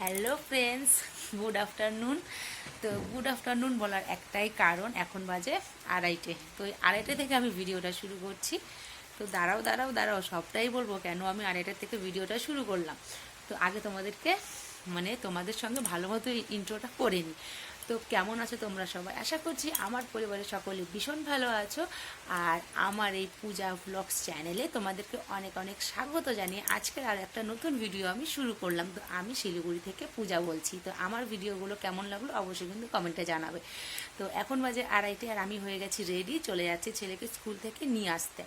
Hello friends good afternoon তো good afternoon বলার একটাই কারণ এখন বাজে আড়াইটে। তো এই আড়াইটে থেকে আমি ভিডিওটা শুরু করছি। তো দাঁড়াও দাঁড়াও দাঁড়াও, সবটাই বলব কেন আমি আড়াইটার থেকে ভিডিওটা শুরু করলাম। তো আগে তোমাদেরকে মানে তোমাদের সঙ্গে ভালো মতো ইন্ট্রোটা করে নিই তো কেমন আছো তোমরা সবাই? আশা করছি আমার পরিবারের সকলে ভীষণ ভালো আছো। আর আমার এই পূজা ব্লগস চ্যানেলে তোমাদেরকে অনেক অনেক স্বাগত জানিয়ে আজকের আর একটা নতুন ভিডিও আমি শুরু করলাম। তো আমি শিলিগুড়ি থেকে পূজা বলছি। তো আমার ভিডিওগুলো কেমন লাগল অবশ্যই কিন্তু কমেন্টে জানাবে। তো এখন বাজে আড়াইটে আর আমি হয়ে গেছি রেডি চলে যাচ্ছি ছেলেকে স্কুল থেকে নিয়ে আসতে।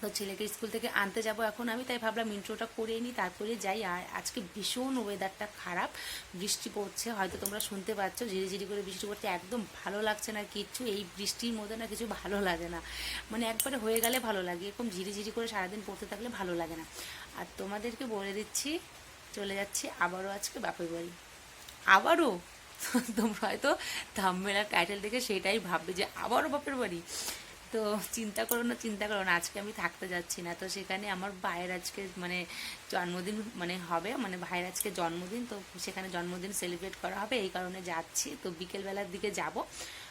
তো ছেলেকে স্কুল থেকে আনতে যাব এখন আমি, তাই ভাবলাম ইন্ট্রোটা করে নিই, তারপরে যাই। আর আজকে ভীষণ ওয়েদারটা খারাপ, বৃষ্টি পড়ছে, হয়তো তোমরা শুনতে পাচ্ছ, ঝিরিঝিরি করে বৃষ্টি পড়ছে, একদম ভালো লাগছে না কিচ্ছু, এই বৃষ্টির মধ্যে না কিছু ভালো লাগে না। মানে একবারে হয়ে গেলে ভালো লাগে, এরকম ঝিরিঝিরি করে সারাদিন পড়তে থাকলে ভালো লাগে না। আর তোমাদেরকে বলে দিচ্ছি, চলে যাচ্ছি আবারও আজকে বাপের বাড়ি। আবারও? তোমরা হয়তো থাম্বেলার টাইটেল দেখে সেটাই ভাববে যে আবারও বাপের বাড়ি। তো চিন্তা করো না, চিন্তা করো না, আজকে আমি থাকতে যাচ্ছি না। তো সেখানে আমার ভাইয়ের আজকে মানে জন্মদিন মানে হবে মানে ভাইয়ের আজকে জন্মদিন, তো সেখানে জন্মদিন সেলিব্রেট করা হবে, এই কারণে যাচ্ছি। তো বিকেলবেলার দিকে যাব,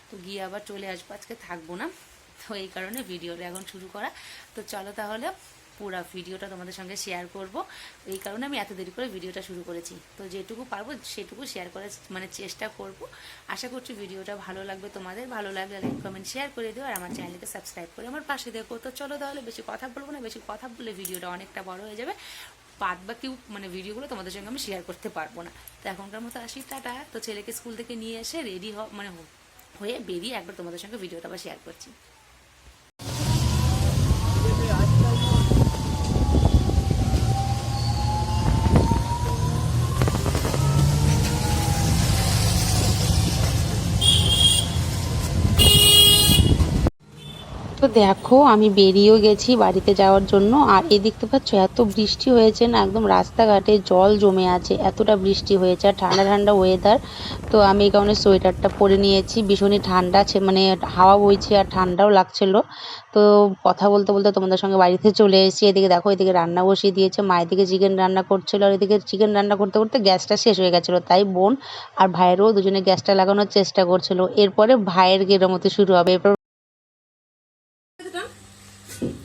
তো গিয়ে আবার চলে আসব, আজকে থাকব না। তো এই কারণে ভিডিওটা এখন শুরু করা। তো চলো তাহলে পুরো ভিডিওটা তোমাদের সঙ্গে শেয়ার করব। এই কারণে আমি এত দেরি করে ভিডিওটা শুরু করেছি। তো যেটুকু পারব সেটুকু শেয়ার করার মানে চেষ্টা করব। আশা করছি ভিডিওটা ভালো লাগবে তোমাদের, ভালো লাগলে লাইক কমেন্ট শেয়ার করে দিও আর আমার চ্যানেলকে সাবস্ক্রাইব করে আমার পাশে দেখো। তো চলো তাহলে বেশি কথা বলব না, বেশি কথা বললে ভিডিওটা অনেকটা বড় হয়ে যাবে। বাদ বাকি মানে ভিডিওগুলো তোমাদের সঙ্গে আমি শেয়ার করতে পারব না। তো এখনকার মতো আসি, টাটা। তো ছেলেকে স্কুল থেকে নিয়ে এসে রেডি হ মানে হয়ে বেরিয়ে একবার তোমাদের সঙ্গে ভিডিওটা আবার শেয়ার করছি। তো দেখো, আমি বেরিয়েও গেছি বাড়িতে যাওয়ার জন্য। আর এই দেখতে পাচ্ছ, এত বৃষ্টি হয়েছে না, একদম রাস্তাঘাটে জল জমে আছে, এতটা বৃষ্টি হয়েছে। আর ঠান্ডা ঠান্ডা ওয়েদার তো আমি এই কারণে সোয়েটারটা পরে নিয়েছি। ভীষণই ঠান্ডা আছে মানে হাওয়া বইছে আর ঠান্ডাও লাগছিল। তো কথা বলতে বলতে তোমাদের সঙ্গে বাড়িতে চলে এসেছি। এদিকে দেখো, এদিকে রান্না বসিয়ে দিয়েছে। মায়ের দিকে চিকেন রান্না করছিল আর এদিকে চিকেন রান্না করতে করতে গ্যাসটা শেষ হয়ে গেছিল। তাই বোন আর ভাইয়েরও দুজনে গ্যাসটা লাগানোর চেষ্টা করছিল। এরপরে ভাইয়ের গেরমতি শুরু হবে। এরপর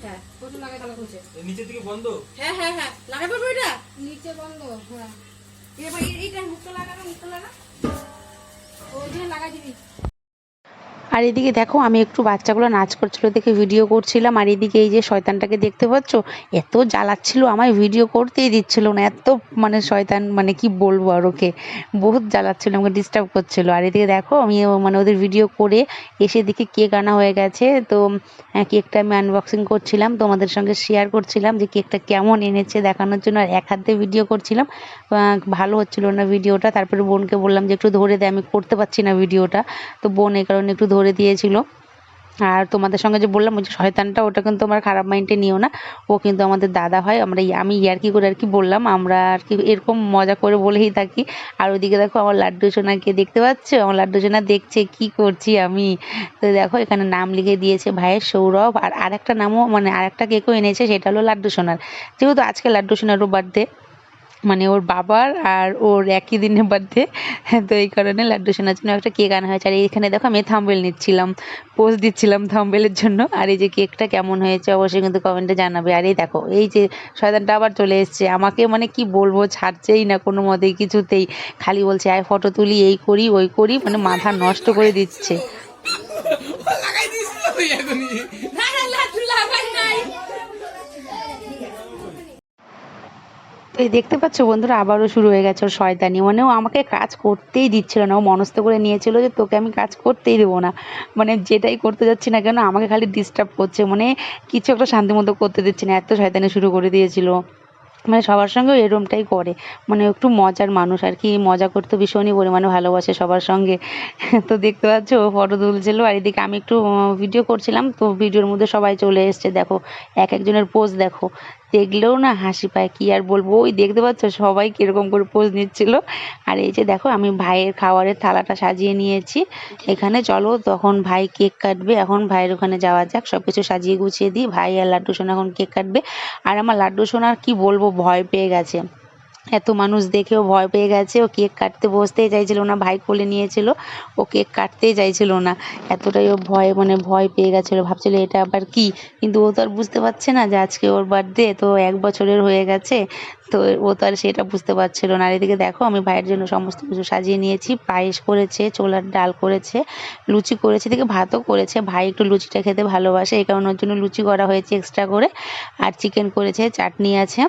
হ্যাঁ প্রচুর লাগাই তালা খুলছে নিচের দিকে বন্ধ? হ্যাঁ হ্যাঁ হ্যাঁ। লাগাই পারব এটা? নিচে বন্ধ হ্যাঁ এবার এইটা মুখটা লাগাবে মুখটা লাগা। ওই জন্য লাগাই দিবি। আর এদিকে দেখো আমি একটু বাচ্চাগুলো নাচ করছিল দেখে ভিডিও করছিলাম। আর এদিকে এই যে শয়তানটাকে দেখতে পাচ্ছ এত জ্বালাচ্ছিল আমায় ভিডিও করতেই দিচ্ছিল না। এত মানে শয়তান মানে কি বলব আর ওকে? বহুত জ্বালাচ্ছিল আমাকে ডিস্টার্ব করছিল। আর এদিকে দেখো আমি মানে ওদের ভিডিও করে এসে দেখি কেক আনা হয়ে গেছে। তো হ্যাঁ, কেকটা আমি আনবক্সিং করছিলাম। তোমাদের সঙ্গে শেয়ার করছিলাম যে কেকটা কেমন এনেছে দেখানোর জন্য। আর এক হাতে ভিডিও করছিলাম। ভালো হচ্ছিল না ভিডিওটা তারপরে বোনকে বললাম যে একটু ধরে দে আমি করতে পারছি না ভিডিওটা তো বোন এই কারণে একটু ধরে দিয়েছিল। আর তোমাদের সঙ্গে যে বললাম, ওই যে শয়তানটা, ওটা কিন্তু আমার খারাপ মাইন্ডে নিও না। ও কিন্তু আমাদের দাদা হয়। আমরা আমি ইয়ার্কি করে আর কি বললাম, আমরা আর কি এরকম মজা করে বলেই থাকি। আর ওইদিকে দেখো আমার লাড্ডু সোনাকে দেখতে পাচ্ছ? আমার লাড্ডু সোনা দেখছে, কি করছি আমি? তো দেখো এখানে নাম লিখে দিয়েছে ভাইয়ের সৌরভ। আর আরেকটা নামও মানে আরেকটা কেকও এনেছে, সেটা হলো লাড্ডু সোনার। যেহেতু আজকে লাড্ডু সোনারও বার্থডে মানে ওর বাবার আর ওর একই দিনে বার্থডে তো এই কারণে লাড্ডু সোনার জন্য একটা কেক আনা হয়েছে। আর এইখানে দেখো আমি থাম্বেল নিচ্ছিলাম পোস্ট দিচ্ছিলাম থাম্বেলের জন্য। আর এই যে কেকটা কেমন হয়েছে অবশ্যই কিন্তু কমেন্টে জানাবে। আর এই দেখো, এই যে শয়তানটা আবার চলে এসছে। আমাকে মানে কি বলব, ছাড়ছেই না কোনো মতেই কিছুতেই। খালি বলছে, আয় ফটো তুলি, এই করি, ওই করি। মানে মাথা নষ্ট করে দিচ্ছে লাগাই দিস তুই এখনই না না লাড্ডু লাগাই নাই তো এই দেখতে পাচ্ছ বন্ধুরা, আবারও শুরু হয়ে গেছে ওর শয়তানি। মানে ও আমাকে কাজ করতেই দিচ্ছিল না, ও মনস্থ করে নিয়েছিল যে তোকে আমি কাজ করতেই দেবো না। মানে যেটাই করতে যাচ্ছি না কেন, আমাকে খালি ডিস্টার্ব করছে। মানে কিছু একটা শান্তি মতো করতে দিচ্ছে না, এত শয়তানি শুরু করে দিয়েছিল। মানে সবার সঙ্গে এরমটাই করে। মানে একটু মজার মানুষ আর কি, মজা করতে ভীষণই পরিমাণে ভালোবাসে সবার সঙ্গে। তো দেখতে পাচ্ছ ফটো তুলছিল। আর এদিকে আমি একটু ভিডিও করছিলাম। তো ভিডিওর মধ্যে সবাই চলে এসছে। দেখো, এক একজনের পোজ দেখো। দেখলেও না হাসি পায়, কি আর বলব? ওই দেখতে পাচ্ছ সবাই কীরকম করে পোজ নিচ্ছিল। আর এই যে দেখো, আমি ভাইয়ের খাবারের থালাটা সাজিয়ে নিয়েছি। এখানে চলো, তখন ভাই কেক কাটবে। এখন ভাইয়ের ওখানে যাওয়া যাক সব কিছু সাজিয়ে গুছিয়ে দিই ভাই আর লাড্ডু সোনা এখন কেক কাটবে। আর আমার লাড্ডু সোনার কি বলব, ভয় পেয়ে গেছে। এত মানুষ দেখেও ভয় পেয়ে গেছে, ও কেক কাটতে বসতেই চাইছিল না, ভাই কোলে নিয়েছিল, ও কেক কাটতেই চাইছিল না। এতটাই ও ভয় মানে ভয় পেয়ে গেছিল, ভাবছিল এটা আবার কি? কিন্তু ও তো আর বুঝতে পারছে না যে আজকে ওর বার্থডে তো এক বছরের হয়ে গেছে, তো ও তো আর সেটা বুঝতে পারছিল না। আর এদিকে দেখো, আমি ভাইয়ের জন্য সমস্ত কিছু সাজিয়ে নিয়েছি, পায়েস করেছে, ছোলার ডাল করেছে, লুচি করেছে, এদিকে ভাতও করেছে। ভাই একটু লুচিটা খেতে ভালোবাসে, এই কারণে ওর জন্য লুচি করা হয়েছে এক্সট্রা করে। আর চিকেন করেছে, চাটনি আছে।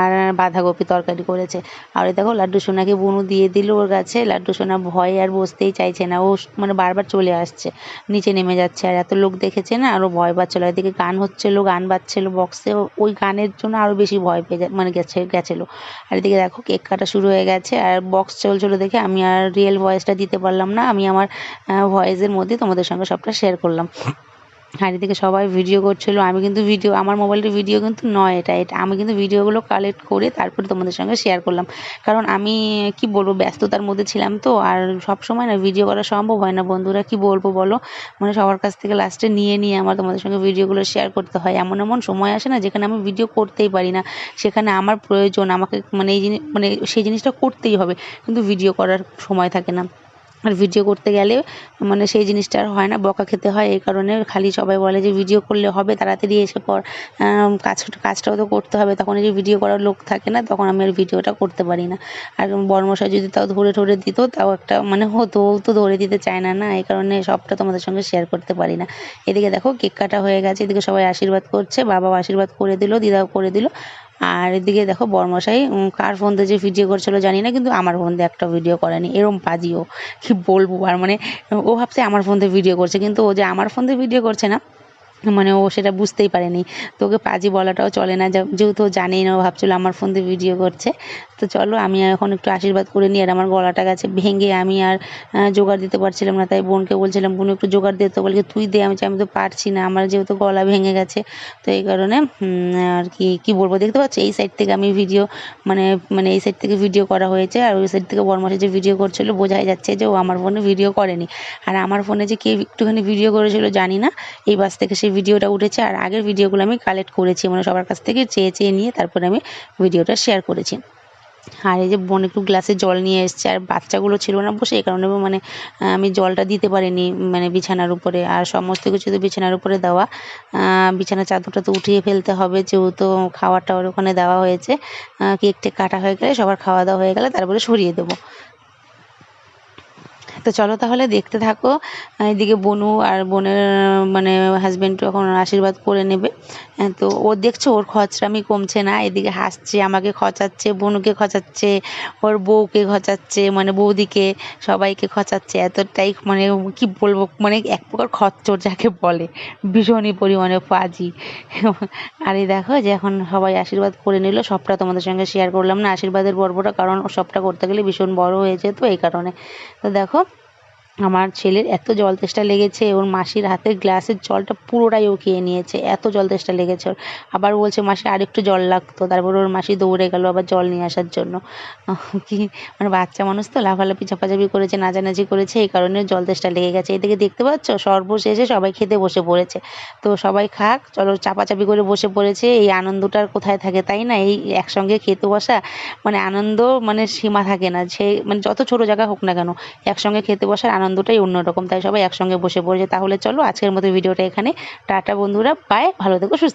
আর বাঁধাকপি তরকারি করেছে। আর ওই দেখো লাড্ডু সোনাকে বুনু দিয়ে দিল ওর কাছে। লাড্ডু সোনা ভয়ে আর বসতেই চাইছে না। ও মানে বারবার চলে আসছে। নিচে নেমে যাচ্ছে। আর এত লোক দেখেছে না আরও ভয় পাচ্ছিলো। এদিকে গান হচ্ছিল, গান বাজছিলো বক্সে ওই গানের জন্য আরও বেশি ভয় পেয়ে মানে গেছে, গেছিল। আর এদিকে দেখো কেক কাটা শুরু হয়ে গেছে। আর বক্স চলছিলো দেখে আমি আর রিয়েল ভয়েসটা দিতে পারলাম না। আমি আমার ভয়েসের মধ্যে তোমাদের সঙ্গে সবটা শেয়ার করলাম। আর এদিকে সবাই ভিডিও করছিল। আমি কিন্তু ভিডিও আমার মোবাইলের ভিডিও কিন্তু নয় এটা এটা আমি কিন্তু ভিডিওগুলো কালেক্ট করে তারপরে তোমাদের সঙ্গে শেয়ার করলাম। কারণ আমি, কি বলব, ব্যস্ততার মধ্যে ছিলাম তো, আর সব সময় না ভিডিও করা সম্ভব হয় না। বন্ধুরা, কি বলব বলো? মানে সবার কাছ থেকে লাস্টে নিয়ে নিয়ে আমার তোমাদের সঙ্গে ভিডিওগুলো শেয়ার করতে হয়। এমন এমন সময় আসে না যেখানে আমি ভিডিও করতেই পারি না। সেখানে আমার প্রয়োজন, আমাকে মানে এই জিনিস মানে সেই জিনিসটা করতেই হবে। কিন্তু ভিডিও করার সময় থাকে না। আর ভিডিও করতে গেলে মানে সেই জিনিসটা আর হয় না, বকা খেতে হয়। এই কারণে খালি সবাই বলে যে ভিডিও করলে হবে, তাড়াতাড়ি এসে পর কাজ, কাজটাও তো করতে হবে। তখন যে ভিডিও করার লোক থাকে না, তখন আমি আর ভিডিওটা করতে পারি না। আর বর্মশাই যদি তাও ধরে ধরে দিত, তাও একটা মানে হতো তো ধরে দিতে চায় না না? এই কারণে সবটা তোমাদের সঙ্গে শেয়ার করতে পারি না। এদিকে দেখো, কেক কাটা হয়ে গেছে, এদিকে সবাই আশীর্বাদ করছে, বাবাও আশীর্বাদ করে দিল, দিদাও করে দিল। আর এদিকে দেখো বর্মশাই কার ফোন দিয়ে যে ভিডিও করছিল জানি না, কিন্তু আমার ফোন দিয়ে একটা ভিডিও করেনি। এরম পাজিও কি বলব? আর মানে ও ভাবছে আমার ফোন দিয়ে ভিডিও করছে, কিন্তু ও যে আমার ফোন দিয়ে ভিডিও করছে না মানে ও সেটা বুঝতেই পারেনি। তো ওকে পাজি বলাটাও চলে না। যেহেতু জানেই না, ও ভাবছিল আমার ফোন দিয়ে ভিডিও করছে। তো চলো, আমি এখন একটু আশীর্বাদ করে নিই আর আমার গলাটা গেছে ভেঙে। আমি আর জোগাড় দিতে পারছিলাম না, তাই বোনকে বলছিলাম, বোন, একটু জোগাড় দিয়ে তো বলে তুই দে। আমি আমি তো পারছি না। আমার যেহেতু গলা ভেঙে গেছে। তো এই কারণে আর কি কি বলব? দেখতে পাচ্ছ, এই সাইড থেকে আমি ভিডিও মানে মানে এই সাইড থেকে ভিডিও করা হয়েছে। আর ওই সাইড থেকে বর্মাসে যে ভিডিও করছিল, বোঝাই যাচ্ছে যে ও আমার ফোনে ভিডিও করেনি। আর আমার ফোনে যে কে একটুখানি ভিডিও করেছিল, জানি না। এই বাস থেকে সেই ভিডিওটা উঠেছে আর আগের ভিডিওগুলো আমি কালেক্ট করেছি। মানে সবার কাছ থেকে চেয়ে চেয়ে নিয়ে তারপরে আমি ভিডিওটা শেয়ার করেছি। আর এই যে বোন একটু গ্লাসে জল নিয়ে এসছে আর বাচ্চাগুলো ছিল না বসে, এই কারণে মানে আমি জলটা দিতে পারিনি মানে বিছানার উপরে। আর সমস্ত কিছু তো বিছানার উপরে দেওয়া। বিছানার চাদরটা তো উঠিয়ে ফেলতে হবে, যেহেতু খাওয়ার টাওয়ার ওখানে দেওয়া হয়েছে। কেক টেক কাটা হয়ে গেলে সবার খাওয়া দাওয়া হয়ে গেলে তারপরে সরিয়ে দেবো। তো চলো তাহলে দেখতে থাকো। এদিকে বনু আর বোনের মানে হাজবেন্ডও এখন আশীর্বাদ করে নেবে। হ্যাঁ, তো ও দেখছ ওর খচরামি কমছে না। এদিকে হাসছে আমাকে খচাচ্ছে বনুকে খচাচ্ছে ওর বউকে খচাচ্ছে মানে বৌদিকে সবাইকে খচাচ্ছে এতটাই মানে কি বলব মানে এক প্রকার খচ্চর যাকে বলে। ভীষণই পরিমাণে পাজি আর এই দেখো যে এখন সবাই আশীর্বাদ করে নিল। সবটা তোমাদের সঙ্গে শেয়ার করলাম না আশীর্বাদের পর্বটা কারণ সবটা করতে গেলে ভীষণ বড় হয়েছে তো এই কারণে। তো দেখো আমার ছেলের এত জল তেষ্টা লেগেছে, ওর মাসির হাতের গ্লাসের জলটা পুরোটাই ও খেয়ে নিয়েছে, এত জল তেষ্টা লেগেছে ওর। আবার বলছে, মাসি, আরেকটু জল লাগতো। তারপর ওর মাসি দৌড়ে গেল আবার জল নিয়ে আসার জন্য। কি? মানে বাচ্চা মানুষ তো, লাফালাফি চাপাচাপি করেছে, নাচানাচি করেছে, এই কারণে জল তেষ্টা লেগে গেছে। এদিকে দেখতে পাচ্ছ, সর্বশেষে সবাই খেতে বসে পড়েছে। তো সবাই খাক, চলো চাপাচাপি করে বসে পড়েছে। এই আনন্দটার কোথায় থাকে তাই না? এই একসঙ্গে খেতে বসা মানে আনন্দ মানে সীমা থাকে না। সে মানে যত ছোট জায়গা হোক না কেন, একসঙ্গে খেতে বসার আনন্দটাই অন্যরকম তাই সবাই একসঙ্গে বসে পড়েছে। তাহলে চলো আজকের মতো ভিডিওটা এখানে। টাটা বন্ধুরা পায় ভালো থেকো, সুস্থ